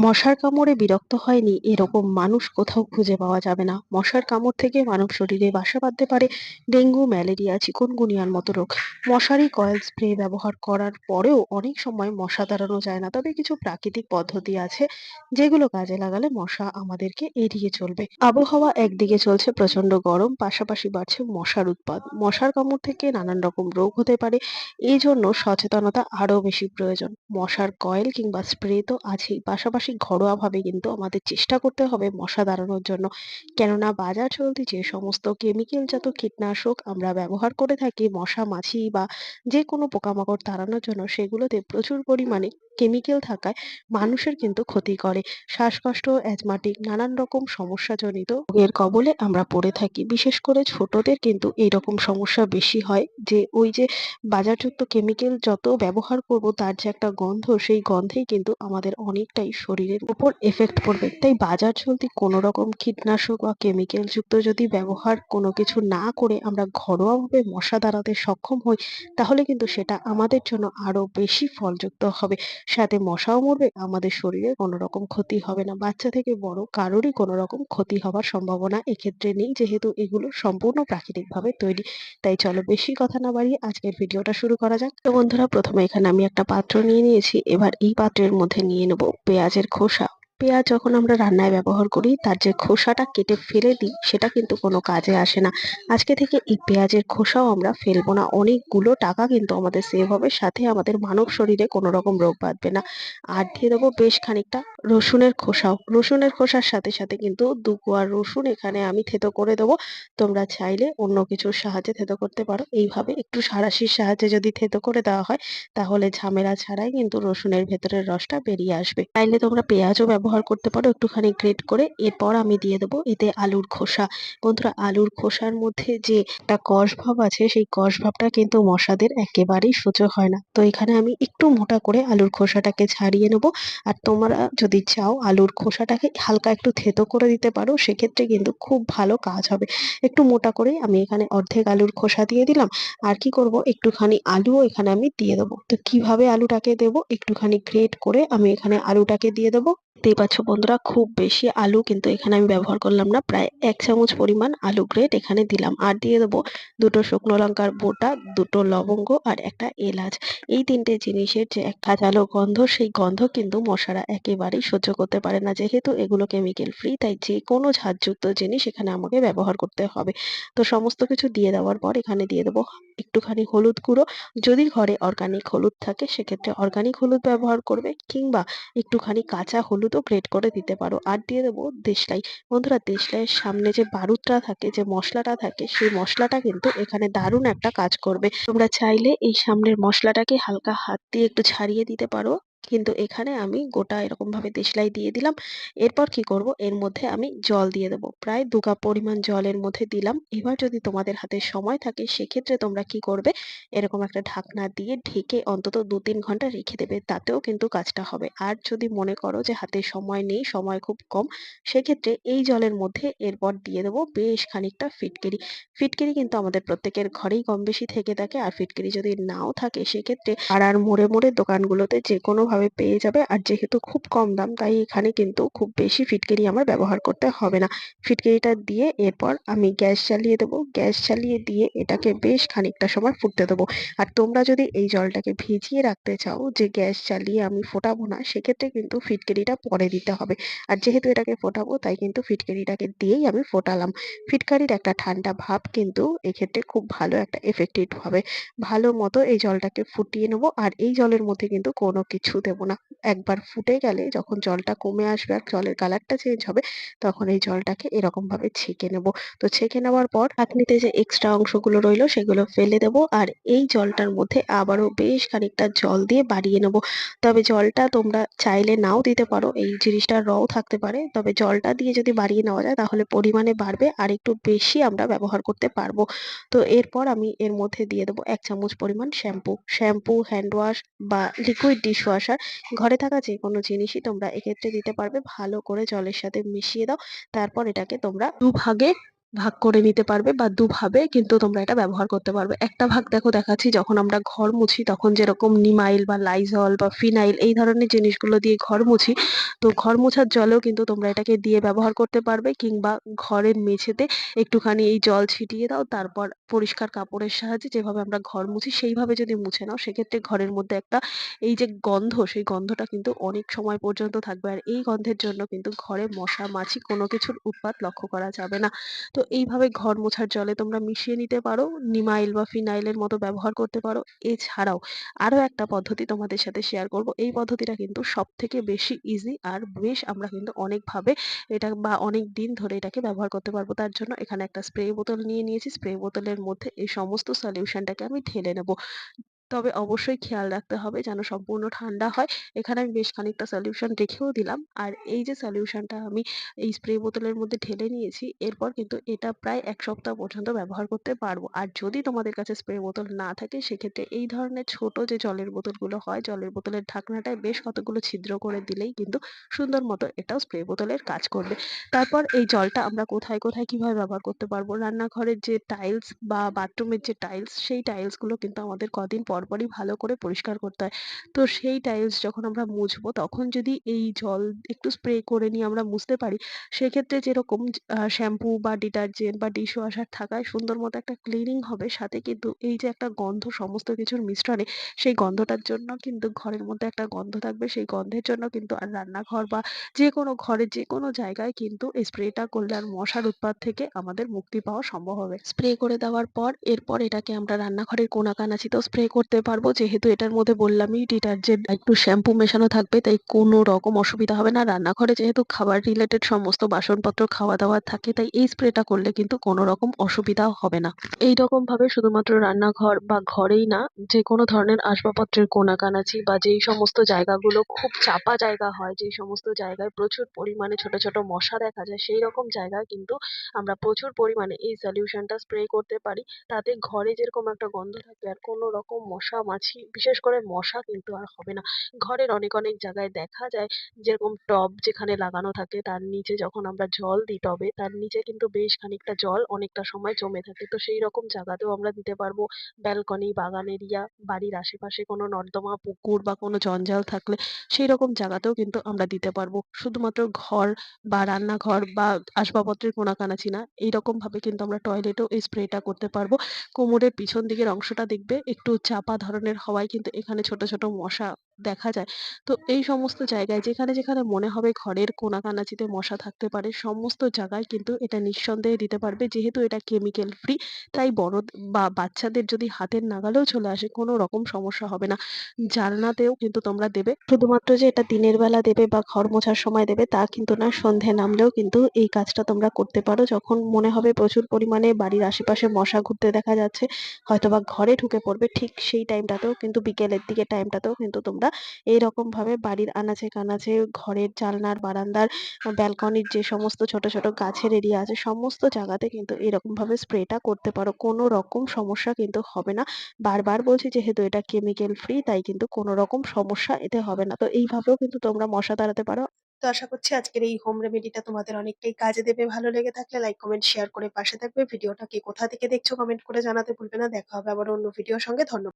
মশার কামড়ে বিরক্ত হয়নি এরকম মানুষ কোথাও খুঁজে পাওয়া যাবে না। মশার কামড় থেকে মানব শরীরে বাসা বাঁধতে পারে ডেঙ্গু, ম্যালেরিয়া, চিকুনগুনিয়ার মতো রোগ। মশারি, কয়েল স্প্রে ব্যবহার করার পরেও অনেক সময় মশা দাঁড়ানো যায় না। তবে কিছু প্রাকৃতিক পদ্ধতি আছে যেগুলো কাজে লাগালে মশা আমাদেরকে এড়িয়ে চলবে। আবহাওয়া একদিকে চলছে প্রচণ্ড গরম, পাশাপাশি বাড়ছে মশার উৎপাদ মশার কামড় থেকে নানান রকম রোগ হতে পারে এই জন্য সচেতনতা আরও বেশি প্রয়োজন। মশার কয়েল কিংবা স্প্রে তো আছেই, পাশাপাশি ঘরোয়াভাবে কিন্তু আমাদের চেষ্টা করতে হবে মশা দাঁড়ানোর জন্য। কেননা বাজার চলতি যে সমস্ত কেমিক্যাল জাত কীটনাশক আমরা ব্যবহার করে থাকি, মশা, মাছি বা যে কোনো পোকামাকড় তাড়ানোর জন্য, সেগুলোতে প্রচুর পরিমাণে কেমিক্যাল থাকায় মানুষের কিন্তু ক্ষতি করে। শ্বাসকষ্ট অ্যাজমাটিক নানান রকম সমস্যাজনিত রোগের কবলে আমরা পড়ে থাকি। বিশেষ করে ছোটদের কিন্তু এইরকম সমস্যা বেশি হয় যে, ওই যে বাজারযুক্ত কেমিক্যাল যত ব্যবহার করব, তার যে একটা গন্ধ, সেই গন্ধেই কিন্তু আমাদের অনেকটাই শরীরের উপর এফেক্ট পড়বে। তাই বাজার চলতি কোনো রকম কীটনাশক বা কেমিক্যাল যুক্ত যদি ব্যবহার কোনো কিছু না করে আমরা ঘরোয়াভাবে মশা তাড়াতে সক্ষম হই, তাহলে কিন্তু সেটা আমাদের জন্য আরও বেশি ফলযুক্ত হবে। সাথে মশাও মরবে, আমাদের শরীরে কোনো রকম ক্ষতি হবে না। বাচ্চা থেকে বড় কারোরই কোনো রকম ক্ষতি হওয়ার সম্ভাবনা এক্ষেত্রে নেই, যেহেতু এগুলো সম্পূর্ণ প্রাকৃতিকভাবে তৈরি। তাই চলো বেশি কথা না বাড়িয়ে আজকের ভিডিওটা শুরু করা যাক। তো বন্ধুরা, প্রথমে এখানে আমি একটা পাত্র নিয়ে নিয়েছি। এবার এই পাত্রের মধ্যে নিয়ে নেব পেঁয়াজের খোসা। পেঁয়াজ যখন আমরা রান্নায় ব্যবহার করি, তার যে খোসাটা কেটে ফেলে দিই, সেটা কিন্তু কোনো কাজে আসে না। আজকে থেকে এই পেঁয়াজের খোসাও আমরা ফেলব না। অনেকগুলো টাকা কিন্তু আমাদের সেভ হবে, সাথে আমাদের মানব শরীরে কোনো রকম রোগ বাঁধবে না। আর দিয়ে দেবো বেশ খানিকটা রসুনের খোসাও। রসুনের খোসার সাথে সাথে কিন্তু দু রসুন এখানে আমি থেতো করে দেবো। তোমরা চাইলে অন্য কিছুর সাহায্যে থেতো করতে পারো। এইভাবে একটু সাঁড়াশির সাহায্যে যদি থেতো করে দেওয়া হয়, তাহলে ঝামেলা ছাড়াই কিন্তু রসুনের ভেতরের রসটা বেরিয়ে আসবে। চাইলে তোমরা পেঁয়াজও ব্যবহার করতে পারো, একটুখানি গ্রেট করে। এরপর আমি দিয়ে দেবো এতে আলুর খোসা। বন্ধুরা, আলুর খোসার মধ্যে যে একটা কষ ভাব আছে, সেই কষ ভাবটা কিন্তু মশাদের একেবারেই সহ্য হয় না। তো এখানে আমি একটু মোটা করে আলুর খোসাটাকে ছাড়িয়ে নেব। আর তোমরা যদি চাও আলুর খোসাটাকে হালকা একটু থেতো করে দিতে পারো, সেক্ষেত্রে কিন্তু খুব ভালো কাজ হবে। একটু মোটা করে আমি এখানে অর্ধেক আলুর খোসা দিয়ে দিলাম। আর কি করব? একটুখানি আলুও এখানে আমি দিয়ে দেবো। তো কীভাবে আলুটাকে দেবো? একটুখানি গ্রেট করে আমি এখানে আলুটাকে দিয়ে দেবো। দেখতেই পাচ্ছ বন্ধুরা, খুব বেশি আলু কিন্তু এখানে আমি ব্যবহার করলাম না। প্রায় এক চামচ পরিমাণ আলু গ্রেট এখানে দিলাম। আর দিয়ে দেবো দুটো শুকনো লঙ্কার বোটা, দুটো লবঙ্গ আর একটা এলাচ। এই তিনটে জিনিসের যে এক ঝাঁঝালো গন্ধ, সেই গন্ধ কিন্তু মশারা একেবারেই সহ্য করতে পারে না। যেহেতু এগুলো কেমিক্যাল ফ্রি তাই যে কোনো ঝাঁঝযুক্ত জিনিস এখানে আমাকে ব্যবহার করতে হবে। তো সমস্ত কিছু দিয়ে দেওয়ার পর এখানে দিয়ে দেবো একটুখানি হলুদ গুঁড়ো। যদি ঘরে অর্গানিক হলুদ থাকে, সেক্ষেত্রে অর্গানিক হলুদ ব্যবহার করবে কিংবা একটুখানি কাঁচা হলুদও গ্রেট করে দিতে পারো। আর দিয়ে দেবো দেশলাই। বন্ধুরা, দেশলাইয়ের সামনে যে বারুদটা থাকে, যে মশলাটা থাকে, সেই মশলাটা কিন্তু এখানে দারুণ একটা কাজ করবে। তোমরা চাইলে এই সামনের মশলাটাকে হালকা হাত দিয়ে একটু ছাড়িয়ে দিতে পারো। কিন্তু এখানে আমি গোটা এরকম ভাবে দেশলাই দিয়ে দিলাম। এরপর কি করব? এর মধ্যে আমি জল দিয়ে দেবো। প্রায় দু কাপ পরিমাণ জলের মধ্যে দিলাম। এবার যদি তোমাদের হাতে সময় থাকে, সেক্ষেত্রে তোমরা কি করবে? এরকম একটা ঢাকনা দিয়ে ঢেকে অন্তত দু তিন ঘণ্টা রেখে দেবে। তাতেও কিন্তু কাজটা হবে। আর যদি মনে করো যে হাতে সময় নেই, সময় খুব কম, সেক্ষেত্রে এই জলের মধ্যে এরপর দিয়ে দেবো বেশ খানিকটা ফিটকিরি। ফিটকিরি কিন্তু আমাদের প্রত্যেকের ঘরেই কম বেশি থেকে থাকে। আর ফিটকিরি যদি নাও থাকে, সেক্ষেত্রে পাড়ার মোড়ে মোড়ে দোকানগুলোতে যে কোনোভাবে পেয়ে যাবে। আর যেহেতু খুব কম দাম, তাই এখানে কিন্তু খুব বেশি ফিটকিরি আমার ব্যবহার করতে হবে না। ফিটকিরিটা দিয়ে এরপর আমি গ্যাস চালিয়ে দেবো। গ্যাস চালিয়ে দিয়ে এটাকে বেশ খানিকটা সময় ফুটতে দেবো। আর তোমরা যদি এই জলটাকে ভিজিয়ে রাখতে চাও যে গ্যাস চালিয়ে আমি ফোটাবো না, সেক্ষেত্রে কিন্তু ফিটকিরিটা পরে দিতে হবে। আর যেহেতু এটাকে ফোটাবো, তাই কিন্তু ফিটকিরিটাকে দিয়েই আমি ফোটালাম। ফিটকারির একটা ঠান্ডা ভাব কিন্তু এক্ষেত্রে খুব ভালো একটা এফেক্টিভ হবে। ভালো মতো এই জলটাকে ফুটিয়ে নেব। আর এই জলের মধ্যে কিন্তু কোনো কিছু দেবো না। একবার ফুটে গেলে যখন জলটা কমে আসবে আর জলের কালারটা চেঞ্জ হবে, তখন এই জলটাকে এরকম ভাবে ছেঁকে নেব। তো ছেঁকে নেওয়ার পর চাটনিতে যে এক্সট্রা অংশগুলো রইল সেগুলো ফেলে দেব আর এই জলটার মধ্যে আবারও বেশ খানিকটা জল দিয়ে বাড়িয়ে নেব। তবে জলটা তোমরা চাইলে নাও দিতে পারো, এই জিনিসটা রও থাকতে পারে। তবে জলটা দিয়ে যদি বাড়িয়ে নেওয়া যায় তাহলে পরিমাণে বাড়বে আর একটু বেশি আমরা ব্যবহার করতে পারব। তো এরপর আমি এর মধ্যে দিয়ে দেবো এক চামচ পরিমাণ শ্যাম্পু শ্যাম্পু হ্যান্ড ওয়াশ বা লিকুইড ডিশ ওয়াশার ঘরে থাকা যে কোনো জিনিসই তোমরা এক্ষেত্রে দিতে পারবে। ভালো করে জলের সাথে মিশিয়ে দাও। তারপর এটাকে তোমরা দুভাগে ভাগ করে নিতে পারবে বা দুভাবে কিন্তু তোমরা এটা ব্যবহার করতে পারবে। একটা ভাগ দেখো দেখাচ্ছি, যখন আমরা ঘর মুছি তখন যেরকম নিমাইল বা লাইজল বা ফিনাইল এই ধরনের জিনিসগুলো দিয়ে ঘর মুছি, তো ঘর মোছার জলেও কিন্তু তোমরা এটাকে দিয়ে ব্যবহার করতে পারবে কিংবা ঘরের মেঝেতে একটুখানি এই জল ছিটিয়ে দাও, তারপর পরিষ্কার কাপড়ের সাহায্যে যেভাবে আমরা ঘর মুছি সেইভাবে যদি মুছে নাও, সেক্ষেত্রে ঘরের মধ্যে একটা এই যে গন্ধ, সেই গন্ধটা কিন্তু অনেক সময় পর্যন্ত থাকবে। আর এই গন্ধের জন্য কিন্তু ঘরে মশা, মাছি কোনো কিছুর উৎপাত লক্ষ্য করা যাবে না। তো এইভাবে ঘর মোছার জলে তোমরা মিশিয়ে নিতে পারো। নিমাইল বা ফিনাইলের মতো ব্যবহার করতে পারো। এছাড়াও আরও একটা পদ্ধতি তোমাদের সাথে শেয়ার করব। এই পদ্ধতিটা কিন্তু সব থেকে বেশি ইজি আর বেশ আমরা কিন্তু অনেকভাবে এটা বা অনেক দিন ধরে এটাকে ব্যবহার করতে পারব। তার জন্য এখানে একটা স্প্রে বোতল নিয়ে নিয়েছি। স্প্রে বোতলের মধ্যে এই সমস্ত সলিউশনটাকে আমি ঢেলে নেব। তবে অবশ্যই খেয়াল রাখতে হবে যেন সম্পূর্ণ ঠান্ডা হয়। এখানে আমি বেশ খানিকটা সলিউশন রেখেও দিলাম। আর এই যে সলিউশনটা আমি এই স্প্রে বোতলের মধ্যে ঢেলে নিয়েছি, এরপর কিন্তু এটা প্রায় এক সপ্তাহ পর্যন্ত ব্যবহার করতে পারব। আর যদি তোমাদের কাছে স্প্রে বোতল না থাকে, সেক্ষেত্রে এই ধরনের ছোট যে জলের বোতলগুলো হয়, জলের বোতলের ঢাকনাটায় বেশ কতগুলো ছিদ্র করে দিলেই কিন্তু সুন্দর মতো এটাও স্প্রে বোতলের কাজ করবে। তারপর এই জলটা আমরা কোথায় কোথায় কীভাবে ব্যবহার করতে পারব? রান্নাঘরের যে টাইলস বা বাথরুমের যে টাইলস সেই টাইলসগুলো কিন্তু আমাদের কদিন পরপরই ভালো করে পরিষ্কার করতে হয়। তো সেই টাইলস যখন আমরা মুছবো, তখন যদি এই জল একটু স্প্রে করে নিয়ে আমরা মুছতে পারি, সেক্ষেত্রে যেরকম শ্যাম্পু বা ডিটারজেন্ট বা ডিশ ওয়াশার থাকায় সুন্দর মতো একটা ক্লিনিং হবে। সাথে কিন্তু এই যে একটা গন্ধ সমস্ত কিছুর মিশ্রণে, সেই গন্ধটার জন্য কিন্তু ঘরের মধ্যে একটা গন্ধ থাকবে। সেই গন্ধের জন্য কিন্তু আর রান্নাঘর বা যে কোনো ঘরে যে কোনো জায়গায় কিন্তু এই স্প্রেটা করলে আর মশার উৎপাত থেকে আমাদের মুক্তি পাওয়া সম্ভব হবে। স্প্রে করে দেওয়ার পর, এরপর এটাকে আমরা রান্নাঘরের কোনা কানাচিতেও স্প্রে করতে পারব। যেহেতু এটার মধ্যে বললামই ডিটারজেন্ট, একটু শ্যাম্পু মেশানো থাকবে, তাই কোনো রকম অসুবিধা হবে না। রান্নাঘরে যেহেতু খাবার রিলেটেড সমস্ত বাসনপত্র খাওয়া দাওয়া থাকে, তাই এই স্প্রেটা করলে কিন্তু কোনো রকম অসুবিধাও হবে না। এই রকম ভাবে শুধুমাত্র রান্নাঘর বা ঘরেই না যে কোনো ধরনের আসবাবপত্রের কোনা কানাচি বা যেই সমস্ত জায়গাগুলো খুব চাপা জায়গা হয়, যেই সমস্ত জায়গায় প্রচুর পরিমাণে ছোট ছোট মশা দেখা যায় সেই রকম জায়গায় কিন্তু আমরা প্রচুর পরিমাণে এই সলিউশনটা স্প্রে করতে পারি। তাতে ঘরে যেরকম একটা গন্ধ থাকবে আর কোনো রকম মশা, মাছি, বিশেষ করে মশা কিন্তু আর হবে না। ঘরের অনেক অনেক জায়গায় দেখা যায় যেরকম টব যেখানে লাগানো থাকে, তার নিচে যখন আমরা জল দিই টবে, তার নিচে কিন্তু বেশ খানিকটা জল অনেকটা সময় জমে থাকে। তো সেই রকম জায়গাতেও আমরা দিতে পারব ব্যালকনি, বাগান এরিয়া, বাড়ির আশেপাশে কোনো নর্দমা, পুকুর বা কোনো জঞ্জাল থাকলে সেই রকম জায়গাতেও কিন্তু আমরা দিতে পারব। শুধুমাত্র ঘর বা রান্নাঘর বা আসবাবপত্রের কোনা কানাচি না এইরকম ভাবে কিন্তু আমরা টয়লেটেও এই স্প্রেটা করতে পারব। কোমরের পিছন দিকের অংশটা দেখবে, একটু চাপা ধরনের হওয়ায় কিন্তু এখানে ছোট ছোট মশা দেখা যায়। তো এই সমস্ত জায়গায় যেখানে যেখানে মনে হবে ঘরের কোনা কানাচিতে মশা থাকতে পারে, সমস্ত জায়গায় কিন্তু এটা নিঃসন্দেহে দিতে পারবে। যেহেতু এটা কেমিক্যাল ফ্রি তাই বড় বা বাচ্চাদের যদি হাতের নাগালেও চলে আসে, কোনো রকম সমস্যা হবে না। জানলাতেও কিন্তু তোমরা দেবে। শুধুমাত্র যে এটা দিনের বেলা দেবে বা ঘর মোছার সময় দেবে, তা কিন্তু না সন্ধে নামলেও কিন্তু এই কাজটা তোমরা করতে পারো। যখন মনে হবে প্রচুর পরিমাণে বাড়ির আশেপাশে মশা ঘুরতে দেখা যাচ্ছে হয়তো বা ঘরে ঢুকে পড়বে, ঠিক সেই টাইমটাতেও কিন্তু বিকেলের দিকে টাইমটাতেও কিন্তু তোমরা এইরকম ভাবে বাড়ির আনাচে কানাচে ঘরের জানলার, বারান্দার ব্যালকনির যে সমস্ত ছোট ছোট গাছের এরিয়া আছে সমস্ত জায়গাতে কিন্তু এরকম ভাবে স্প্রেটা করতে পারো। কোনো রকম সমস্যা কিন্তু হবে না। বারবার বলছি যেহেতু এটা কেমিক্যাল ফ্রি তাই কিন্তু কোনো রকম সমস্যা এতে হবে না। তো এইভাবেও কিন্তু তোমরা মশা তাড়াতে পারো। তো আশা করছি আজকের এই হোম রেমেডিটা তোমাদের অনেকটাই কাজে দেবে। ভালো লেগে থাকলে লাইক কমেন্ট শেয়ার করে পাশে থাকবে। ভিডিওটা কে কোথা থেকে দেখছ কমেন্ট করে জানাতে ভুলবে না। দেখা হবে আবার অন্য ভিডিওর সঙ্গে। ধন্যবাদ।